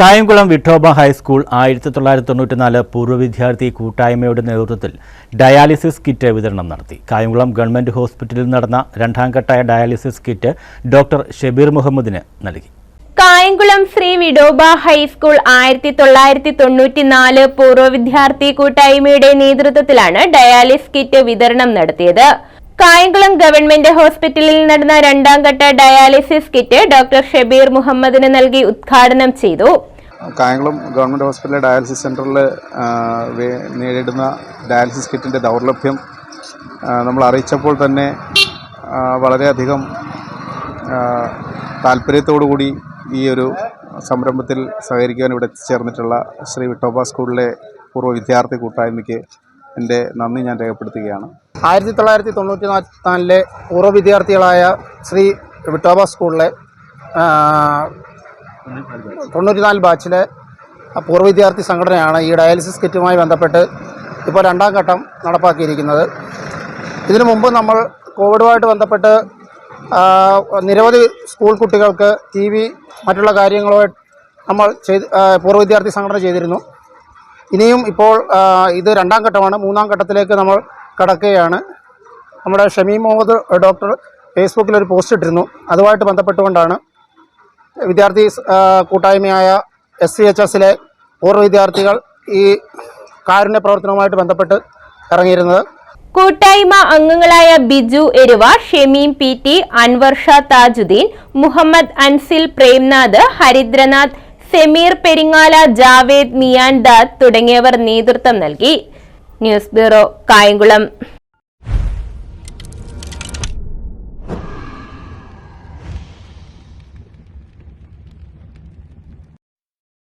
Kayamkulam Vithoba high school ആയിരത്തി തൊള്ളായിരത്തി തൊണ്ണൂറ്റിനാല് പൂർവ വിദ്യാർത്ഥി കൂട്ടായ്മയുടെ നേതൃത്വത്തിൽ ഡയാലിസിസ് കിറ്റ് വിതരണം നടത്തി. കായംകുളം ഗവൺമെന്റ് ഹോസ്പിറ്റലിൽ നടന്ന രണ്ടാം ഘട്ട ഡയാലിസിസ് കിറ്റ് ഡോക്ടർ ഷബീർ മുഹമ്മദിന് നൽകി. കായംകുളം ശ്രീ വിഡോബ ഹൈസ്കൂൾ ആയിരത്തി തൊള്ളായിരത്തി തൊണ്ണൂറ്റിനാല് പൂർവ വിദ്യാർത്ഥി കൂട്ടായ്മയുടെ നേതൃത്വത്തിലാണ് ഡയാലിസ് കിറ്റ് വിതരണം നടത്തിയത്. കായംകുളം ഗവൺമെന്റ് ഹോസ്പിറ്റലിൽ നടന്ന രണ്ടാം ഘട്ട ഡയാലിസിസ് കിറ്റ് ഡോക്ടർ ഷബീർ മുഹമ്മദിന് നൽകി ഉദ്ഘാടനം ചെയ്തു. കായംകുളം ഗവൺമെന്റ് ഹോസ്പിറ്റലിലെ ഡയാലിസിസ് സെന്ററിൽ നേരിടുന്ന ഡയാലിസിസ് കിറ്റിന്റെ ദൗർലഭ്യം നമ്മൾ അറിയിച്ചപ്പോൾ തന്നെ വളരെയധികം താല്പര്യത്തോടുകൂടി ഈ ഒരു സംരംഭത്തിൽ സഹകരിക്കുവാൻ ഇവിടെ എത്തിച്ചേർന്നിട്ടുള്ള ശ്രീ വിട്ടോബ സ്കൂളിലെ പൂർവ വിദ്യാർത്ഥി കൂട്ടായ്മയ്ക്ക് എന്റെ നന്ദി ഞാൻ രേഖപ്പെടുത്തുകയാണ്. ആയിരത്തി തൊള്ളായിരത്തി തൊണ്ണൂറ്റി നാലിലെ പൂർവ വിദ്യാർത്ഥികളായ ശ്രീ വിട്ടോബ സ്കൂളിലെ തൊണ്ണൂറ്റിനാല് ബാച്ചിലെ പൂർവ വിദ്യാർത്ഥി സംഘടനയാണ് ഈ ഡയാലിസിസ് കിറ്റുമായി ബന്ധപ്പെട്ട് ഇപ്പോൾ രണ്ടാം ഘട്ടം നടപ്പാക്കിയിരിക്കുന്നത്. ഇതിനു മുമ്പ് നമ്മൾ കോവിഡുമായിട്ട് ബന്ധപ്പെട്ട് നിരവധി സ്കൂൾ കുട്ടികൾക്ക് ടി വി മറ്റുള്ള കാര്യങ്ങളുമായിട്ട് നമ്മൾ ചെയ്ത് പൂർവ വിദ്യാർത്ഥി സംഘടന ചെയ്തിരുന്നു. ഇനിയും ഇപ്പോൾ ഇത് രണ്ടാം ഘട്ടമാണ്. മൂന്നാം ഘട്ടത്തിലേക്ക് നമ്മൾ കടക്കുകയാണ്. നമ്മുടെ ഷമീ മുഹമ്മദ് ഡോക്ടർ ഫേസ്ബുക്കിൽ ഒരു പോസ്റ്റ് ഇട്ടിരുന്നു. അതുമായിട്ട് ബന്ധപ്പെട്ടുകൊണ്ടാണ് വിദ്യാർത്ഥി കൂട്ടായ്മയായ എസ് സി എച്ച് എസിലെ പൂർവ വിദ്യാർത്ഥികൾ ഈ കാരുണ്യ പ്രവർത്തനവുമായിട്ട് ബന്ധപ്പെട്ട് ഇറങ്ങിയിരുന്നത്. കൂട്ടായ്മ അംഗങ്ങളായ ബിജു എരുവ ഷെമീം പി ടി അൻവർ ഷാ താജുദ്ദീൻ മുഹമ്മദ് അൻസിൽ പ്രേംനാഥ് ഹരിദ്രനാഥ് സെമീർ പെരിങ്ങാല ജാവേദ് മിയാൻ ദാദ് തുടങ്ങിയവർ നേതൃത്വം നൽകി. News bureau Kayamkulam.